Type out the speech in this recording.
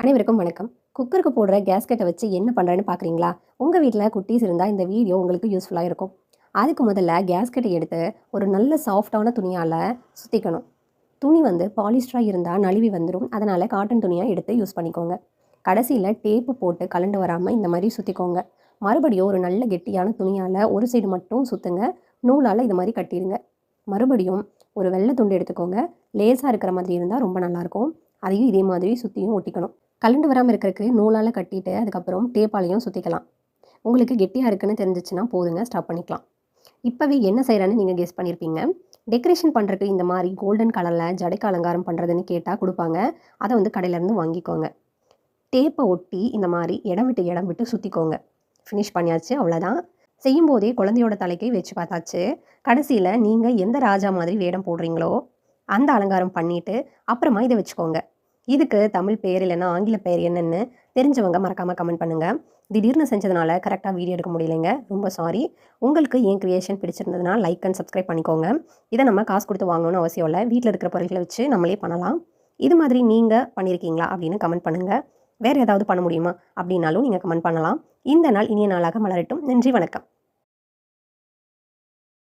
அனைவருக்கும் வணக்கம். குக்கருக்கு போடுற கேஸ்கெட்டை வச்சு என்ன பண்ணுறேன்னு பார்க்குறீங்களா உங்கள் வீட்டில் குட்டீஸ் இருந்தால் இந்த வீடியோ உங்களுக்கு யூஸ்ஃபுல்லாக இருக்கும். அதுக்கு முதல்ல கேஸ்கெட்டை எடுத்து ஒரு நல்ல சாஃப்டான துணியால் சுற்றிக்கணும் துணி வந்து பாலிஸ்டராக இருந்தால் நழுவி வந்துடும் அதனால் காட்டன் துணியாக எடுத்து யூஸ் பண்ணிக்கோங்க. கடைசியில் டேப்பு போட்டு கலண்டு வராமல் இந்த மாதிரி சுற்றிக்கோங்க மறுபடியும் ஒரு நல்ல கெட்டியான துணியால் ஒரு சைடு மட்டும் சுற்றுங்க நூலால் இது மாதிரி கட்டிடுங்க. மறுபடியும் ஒரு வெள்ளை துண்டு எடுத்துக்கோங்க. லேசாக இருக்கிற மாதிரி இருந்தால் ரொம்ப நல்லாயிருக்கும் அதையும் இதே மாதிரி சுற்றியும் ஒட்டிக்கணும். கலண்டு வராமல் இருக்கிறதுக்கு நூலால் கட்டிட்டு அதுக்கப்புறம் டேப்பாலையும் சுற்றிக்கலாம் உங்களுக்கு கெட்டியாக இருக்குன்னு தெரிஞ்சிச்சுன்னா போதுங்க ஸ்டாப் பண்ணிக்கலாம். இப்போவே என்ன செய்கிறேன்னு நீங்கள் கெஸ் பண்ணியிருப்பீங்க டெக்கரேஷன் பண்ணுறதுக்கு இந்த மாதிரி கோல்டன் கலரில் ஜடைக்கு அலங்காரம் பண்ணுறதுன்னு கேட்டால் கொடுப்பாங்க. அதை வந்து கடையிலேருந்து வாங்கிக்கோங்க. டேப்பை ஒட்டி இந்த மாதிரி இடம் விட்டு இடம் விட்டு சுற்றிக்கோங்க ஃபினிஷ் பண்ணியாச்சு அவ்வளோதான் செய்யும்போதே குழந்தையோட தலைக்கே வச்சு பார்த்தாச்சு. கடைசியில் நீங்கள் எந்த ராஜா மாதிரி வேடம் போடுறீங்களோ அந்த அலங்காரம் பண்ணிவிட்டு அப்புறமா இதை வச்சுக்கோங்க. இதுக்கு தமிழ் பெயர் இல்லைன்னா ஆங்கில பெயர் என்னென்னு தெரிஞ்சவங்க மறக்காமல் கமெண்ட் பண்ணுங்கள் திடீர்னு செஞ்சதுனால கரெக்டாக வீடியோ எடுக்க முடியலைங்க. ரொம்ப சாரி உங்களுக்கு ஏன் க்ரியேஷன் பிடிச்சிருந்ததுனா லைக் அண்ட் சப்ஸ்கிரைப் பண்ணிக்கோங்க. இதை நம்ம காசு கொடுத்து வாங்கணும்னு அவசியம் இல்லை. வீட்டில் இருக்கிற பொருட்களை வச்சு நம்மளே பண்ணலாம். இது மாதிரி நீங்கள் பண்ணியிருக்கீங்களா அப்படின்னு கமெண்ட் பண்ணுங்கள் வேறு ஏதாவது பண்ண முடியுமா அப்படின்னாலும் நீங்கள் கமெண்ட் பண்ணலாம். இந்த நாள் இனிய நாளாக மலரட்டும். நன்றி வணக்கம்.